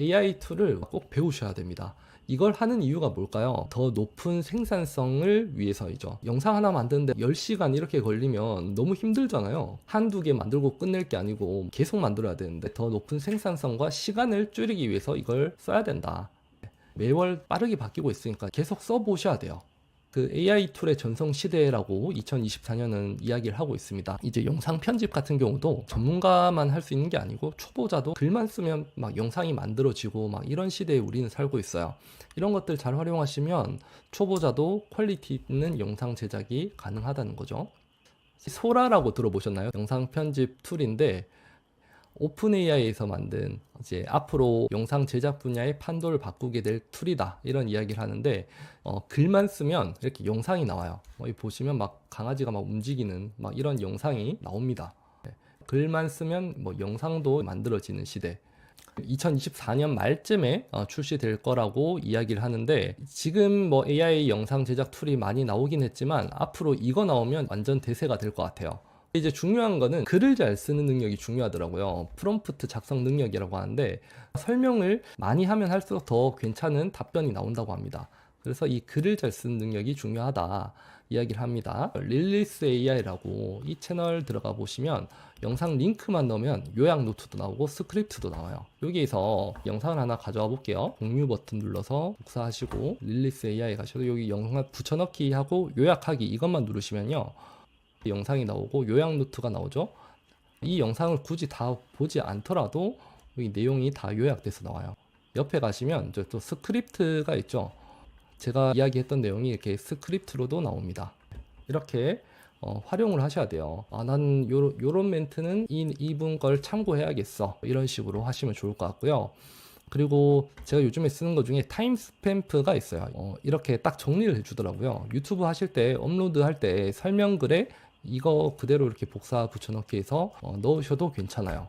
AI 툴을 꼭 배우셔야 됩니다. 이걸 하는 이유가 뭘까요? 더 높은 생산성을 위해서이죠. 영상 하나 만드는데 10시간 이렇게 걸리면 너무 힘들잖아요. 한두 개 만들고 끝낼 게 아니고 계속 만들어야 되는데 더 높은 생산성과 시간을 줄이기 위해서 이걸 써야 된다. 매월 빠르게 바뀌고 있으니까 계속 써보셔야 돼요. 그 AI 툴의 전성 시대라고 2024년은 이야기를 하고 있습니다. 이제 영상 편집 같은 경우도 전문가만 할 수 있는 게 아니고 초보자도 글만 쓰면 막 영상이 만들어지고 막 이런 시대에 우리는 살고 있어요. 이런 것들 잘 활용하시면 초보자도 퀄리티 있는 영상 제작이 가능하다는 거죠. 소라라고 들어보셨나요? 영상 편집 툴인데 오픈 AI에서 만든 이제 앞으로 영상 제작 분야의 판도를 바꾸게 될 툴이다 이런 이야기를 하는데 어, 글만 쓰면 이렇게 영상이 나와요. 어, 이 보시면 막 강아지가 막 움직이는 막 이런 영상이 나옵니다. 네. 글만 쓰면 뭐 영상도 만들어지는 시대. 2024년 말쯤에 어, 출시될 거라고 이야기를 하는데 지금 뭐 AI 영상 제작 툴이 많이 나오긴 했지만 앞으로 이거 나오면 완전 대세가 될 것 같아요. 이제 중요한 거는 글을 잘 쓰는 능력이 중요하더라고요. 프롬프트 작성 능력이라고 하는데 설명을 많이 하면 할수록 더 괜찮은 답변이 나온다고 합니다. 그래서 이 글을 잘 쓰는 능력이 중요하다 이야기를 합니다. 릴리스 AI라고 이 채널 들어가 보시면 영상 링크만 넣으면 요약 노트도 나오고 스크립트도 나와요. 여기에서 영상을 하나 가져와 볼게요. 공유 버튼 눌러서 복사하시고 릴리스 AI 가셔도 여기 영상 붙여넣기 하고 요약하기 이것만 누르시면요. 영상이 나오고 요약 노트가 나오죠. 이 영상을 굳이 다 보지 않더라도 여기 내용이 다 요약돼서 나와요. 옆에 가시면 이제 또 스크립트가 있죠. 제가 이야기했던 내용이 이렇게 스크립트로도 나옵니다. 이렇게 어, 활용을 하셔야 돼요. 아, 난 요, 요런 멘트는 이, 이분 걸 참고해야겠어. 이런 식으로 하시면 좋을 것 같고요. 그리고 제가 요즘에 쓰는 것 중에 타임 스탬프가 있어요. 어, 이렇게 딱 정리를 해주더라고요. 유튜브 하실 때 업로드 할 때 설명글에 이거 그대로 이렇게 복사 붙여넣기 해서 어, 넣으셔도 괜찮아요.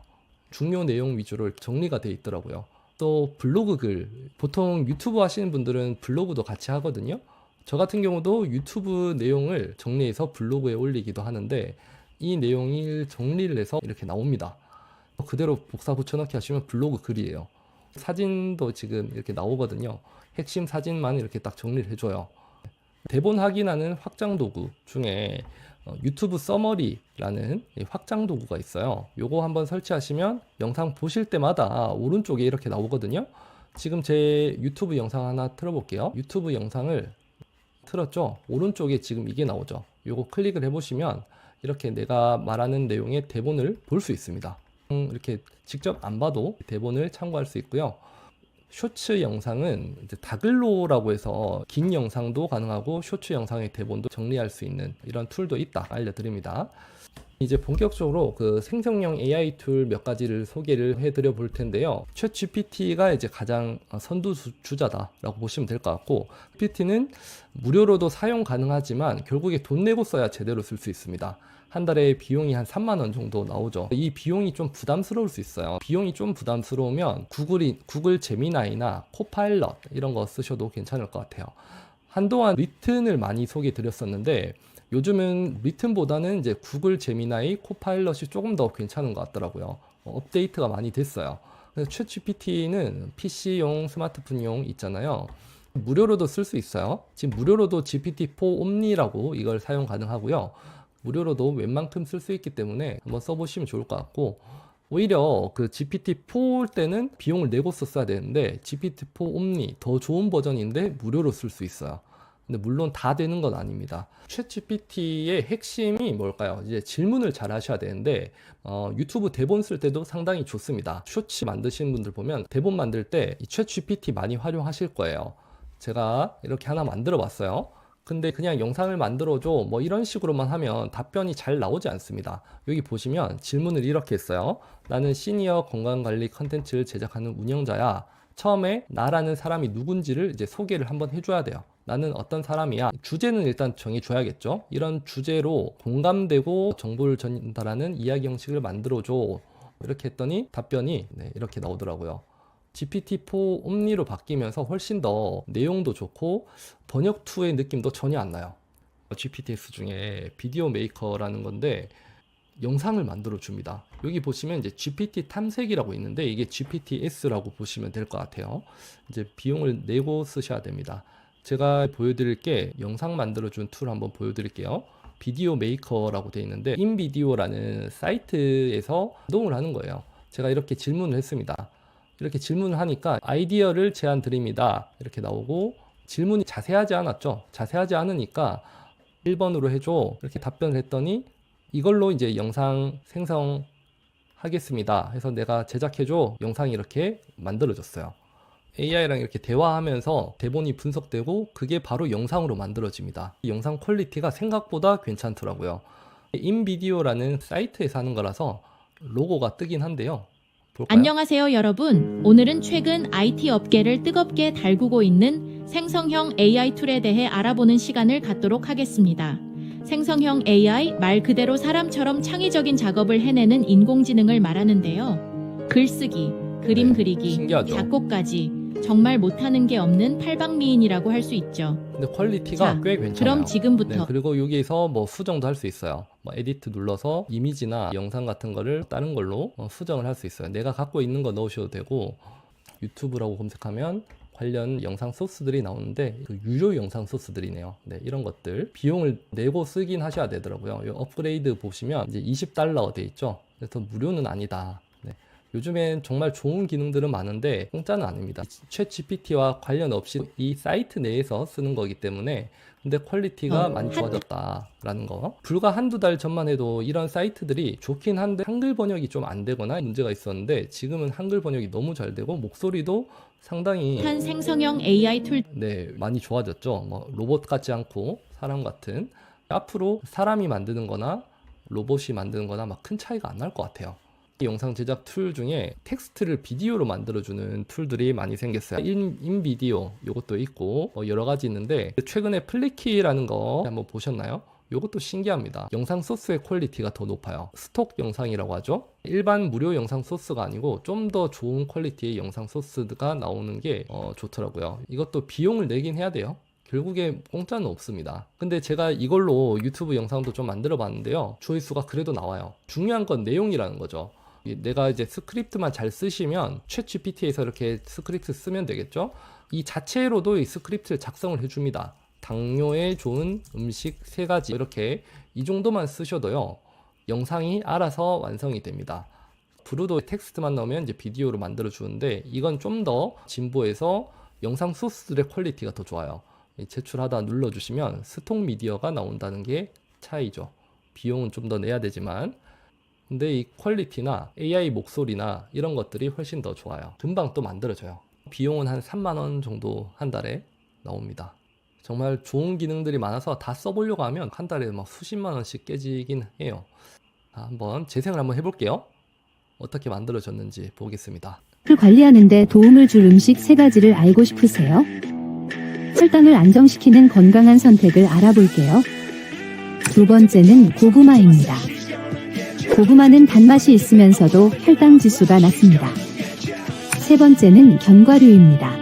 중요 내용 위주로 정리가 돼 있더라고요. 또 블로그 글 보통 유튜브 하시는 분들은 블로그도 같이 하거든요. 저 같은 경우도 유튜브 내용을 정리해서 블로그에 올리기도 하는데 이 내용을 정리를 해서 이렇게 나옵니다. 그대로 복사 붙여넣기 하시면 블로그 글이에요. 사진도 지금 이렇게 나오거든요. 핵심 사진만 이렇게 딱 정리를 해줘요. 대본 확인하는 확장 도구 중에 어, 유튜브 서머리라는 이 확장 도구가 있어요. 요거 한번 설치하시면 영상 보실 때마다 오른쪽에 이렇게 나오거든요. 지금 제 유튜브 영상 하나 틀어볼게요. 유튜브 영상을 틀었죠. 오른쪽에 지금 이게 나오죠. 요거 클릭을 해보시면 이렇게 내가 말하는 내용의 대본을 볼 수 있습니다. 음, 이렇게 직접 안 봐도 대본을 참고할 수 있고요. 쇼츠 영상은 이제 다글로라고 해서 긴 영상도 가능하고 쇼츠 영상의 대본도 정리할 수 있는 이런 툴도 있다 알려드립니다. 이제 본격적으로 그 생성형 AI 툴 몇 가지를 소개를 해드려 볼 텐데요. 챗 GPT가 이제 가장 선두 주자다라고 보시면 될 것 같고, GPT는 무료로도 사용 가능하지만 결국에 돈 내고 써야 제대로 쓸 수 있습니다. 한 달에 비용이 한 3만 원 정도 나오죠. 이 비용이 좀 부담스러울 수 있어요. 비용이 좀 부담스러우면 구글이 구글 제미나이나 코파일럿 이런 거 쓰셔도 괜찮을 것 같아요. 한동안 리튼을 많이 소개해 드렸었는데 요즘은 리튼보다는 이제 구글 제미나이 코파일럿이 조금 더 괜찮은 것 같더라고요. 어, 업데이트가 많이 됐어요. 챗 GPT는 PC용, 스마트폰용 있잖아요. 무료로도 쓸 수 있어요. 지금 무료로도 GPT-4 옴니라고 이걸 사용 가능하고요. 무료로도 웬만큼 쓸 수 있기 때문에 한번 써보시면 좋을 것 같고 오히려 그 GPT-4 때는 비용을 내고 썼어야 되는데 GPT-4 옴니 더 좋은 버전인데 무료로 쓸 수 있어요. 근데 물론 다 되는 건 아닙니다. 챗 GPT의 핵심이 뭘까요? 이제 질문을 잘 하셔야 되는데 어, 유튜브 대본 쓸 때도 상당히 좋습니다. 쇼츠 만드시는 분들 보면 대본 만들 때 이 챗 GPT 많이 활용하실 거예요. 제가 이렇게 하나 만들어 봤어요. 근데 그냥 영상을 만들어줘 뭐 이런 식으로만 하면 답변이 잘 나오지 않습니다. 여기 보시면 질문을 이렇게 했어요. 나는 시니어 건강관리 컨텐츠를 제작하는 운영자야. 처음에 나라는 사람이 누군지를 이제 소개를 한번 해줘야 돼요. 나는 어떤 사람이야. 주제는 일단 정해줘야겠죠. 이런 주제로 공감되고 정보를 전달하는 이야기 형식을 만들어줘. 이렇게 했더니 답변이 네, 이렇게 나오더라고요. GPT-4 옴니로 바뀌면서 훨씬 더 내용도 좋고 번역2의 느낌도 전혀 안 나요. GPTX 중에 비디오 메이커라는 건데 영상을 만들어 줍니다. 여기 보시면 이제 GPT 탐색이라고 있는데 이게 GPTS라고 보시면 될 것 같아요. 이제 비용을 내고 쓰셔야 됩니다. 제가 보여드릴 게 영상 만들어 준툴 한번 보여드릴게요. 비디오 메이커라고 되어 있는데 인비디오라는 사이트에서 노동을 하는 거예요. 제가 이렇게 질문을 했습니다. 이렇게 질문을 하니까 아이디어를 제안 드립니다. 이렇게 나오고 질문이 자세하지 않았죠. 자세하지 않으니까 1번으로 해줘. 이렇게 답변을 했더니 이걸로 이제 영상 생성 하겠습니다. 해서 내가 제작해줘. 영상이 이렇게 만들어졌어요. AI랑 이렇게 대화하면서 대본이 분석되고 그게 바로 영상으로 만들어집니다. 이 영상 퀄리티가 생각보다 괜찮더라고요. 인비디오라는 사이트에서 하는 거라서 로고가 뜨긴 한데요. 볼까요? 안녕하세요, 여러분. 오늘은 최근 IT 업계를 뜨겁게 달구고 있는 생성형 AI 툴에 대해 알아보는 시간을 갖도록 하겠습니다. 생성형 AI 말 그대로 사람처럼 창의적인 작업을 해내는 인공지능을 말하는데요. 글쓰기, 그림 네, 그리기, 신기하죠? 작곡까지 정말 못하는 게 없는 팔방미인이라고 할 수 있죠. 근데 퀄리티가 자, 꽤 괜찮아요. 그럼 네, 지금부터 그리고 여기에서 뭐 수정도 할 수 있어요. 뭐 에디트 눌러서 이미지나 영상 같은 거를 다른 걸로 어, 수정을 할 수 있어요. 내가 갖고 있는 거 넣으셔도 되고 유튜브라고 검색하면 관련 영상 소스들이 나오는데 그 유료 영상 소스들이네요. 네, 이런 것들 비용을 내고 쓰긴 하셔야 되더라고요. 이 업그레이드 보시면 이제 20달러 돼 있죠. 그래서 무료는 아니다. 네. 요즘엔 정말 좋은 기능들은 많은데 공짜는 아닙니다. 챗 GPT와 관련 없이 이 사이트 내에서 쓰는 거기 때문에 근데 퀄리티가 어, 많이 한- 좋아졌다라는 거. 불과 한두 달 전만 해도 이런 사이트들이 좋긴 한데 한글 번역이 좀 안 되거나 문제가 있었는데 지금은 한글 번역이 너무 잘 되고 목소리도 상당히 한 생성형 AI 툴 네, 많이 좋아졌죠. 뭐 로봇 같지 않고 사람 같은. 앞으로 사람이 만드는 거나 로봇이 만드는 거나 막 큰 차이가 안 날 것 같아요. 이 영상 제작 툴 중에 텍스트를 비디오로 만들어주는 툴들이 많이 생겼어요. 인, 인비디오 요것도 있고 뭐 여러 가지 있는데 최근에 플리키라는 거 한번 보셨나요? 요것도 신기합니다. 영상 소스의 퀄리티가 더 높아요. 스톡 영상이라고 하죠. 일반 무료 영상 소스가 아니고 좀 더 좋은 퀄리티의 영상 소스가 나오는 게 어, 좋더라고요. 이것도 비용을 내긴 해야 돼요. 결국에 공짜는 없습니다. 근데 제가 이걸로 유튜브 영상도 좀 만들어 봤는데요. 조회수가 그래도 나와요. 중요한 건 내용이라는 거죠. 이- 내가 이제 스크립트만 잘 쓰시면 챗 GPT에서 이렇게 스크립트 쓰면 되겠죠. 이 자체로도 이 스크립트를 작성을 해줍니다. 당뇨에 좋은 음식 세 가지 이렇게 이 정도만 쓰셔도요. 영상이 알아서 완성이 됩니다. 브루도 텍스트만 넣으면 이제 비디오로 만들어 주는데 이건 좀 더 진보해서 영상 소스들의 퀄리티가 더 좋아요. 이 제출하다 눌러주시면 스톡 미디어가 나온다는 게 차이죠. 비용은 좀 더 내야 되지만 근데 이 퀄리티나 AI 목소리나 이런 것들이 훨씬 더 좋아요. 금방 또 만들어져요. 비용은 한 3만 원 정도 한 달에 나옵니다. 정말 좋은 기능들이 많아서 다 써보려고 하면 한 달에 막 수십만 원씩 깨지긴 해요. 자, 한번 재생을 한번 해볼게요. 어떻게 만들어졌는지 보겠습니다. 을 관리하는 데 도움을 줄 음식 세 가지를 알고 싶으세요? 혈당을 안정시키는 건강한 선택을 알아볼게요. 두 번째는 고구마입니다. 고구마는 단맛이 있으면서도 혈당 지수가 낮습니다. 세 번째는 견과류입니다.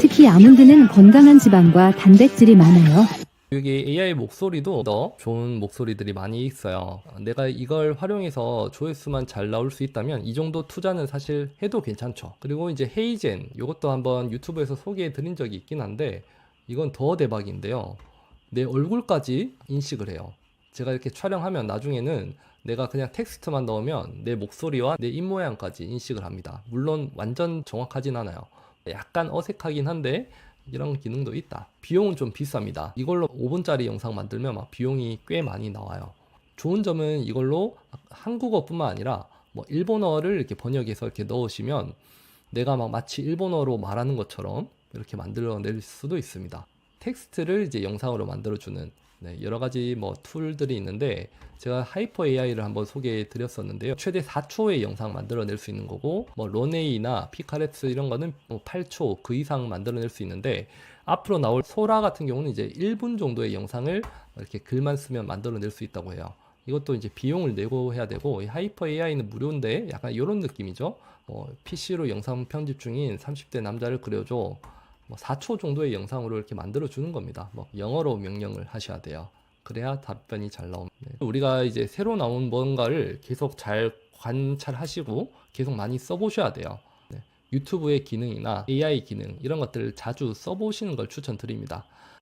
특히 아몬드는 건강한 지방과 단백질이 많아요. 여기 AI 목소리도 더 좋은 목소리들이 많이 있어요. 내가 이걸 활용해서 조회수만 잘 나올 수 있다면 이 정도 투자는 사실 해도 괜찮죠. 그리고 이제 헤이젠 이것도 한번 유튜브에서 소개해 드린 적이 있긴 한데 이건 더 대박인데요. 내 얼굴까지 인식을 해요. 제가 이렇게 촬영하면 나중에는 내가 그냥 텍스트만 넣으면 내 목소리와 내 입 모양까지 인식을 합니다. 물론 완전 정확하진 않아요. 약간 어색하긴 한데 이런 기능도 있다. 비용은 좀 비쌉니다. 이걸로 5분짜리 영상 만들면 막 비용이 꽤 많이 나와요. 좋은 점은 이걸로 한국어뿐만 아니라 뭐 일본어를 이렇게 번역해서 이렇게 넣으시면 내가 막 마치 일본어로 말하는 것처럼 이렇게 만들어낼 수도 있습니다. 텍스트를 이제 영상으로 만들어주는 네, 여러 가지 뭐 툴들이 있는데 제가 하이퍼 AI를 한번 소개해 드렸었는데요. 최대 4초의 영상 만들어낼 수 있는 거고 뭐 런웨이나 피카레츠 이런 거는 뭐 8초 그 이상 만들어낼 수 있는데 앞으로 나올 소라 같은 경우는 이제 1분 정도의 영상을 이렇게 글만 쓰면 만들어낼 수 있다고 해요. 이것도 이제 비용을 내고 해야 되고 이 하이퍼 AI는 무료인데 약간 이런 느낌이죠. 어, PC로 영상 편집 중인 30대 남자를 그려줘. 뭐 4초 정도의 영상으로 이렇게 만들어 주는 겁니다. 뭐 영어로 명령을 하셔야 돼요. 그래야 답변이 잘 나옵니다. 네. 우리가 이제 새로 나온 뭔가를 계속 잘 관찰하시고 계속 많이 써보셔야 돼요. 네. 유튜브의 기능이나 AI 기능 이런 것들을 자주 써보시는 걸 추천드립니다.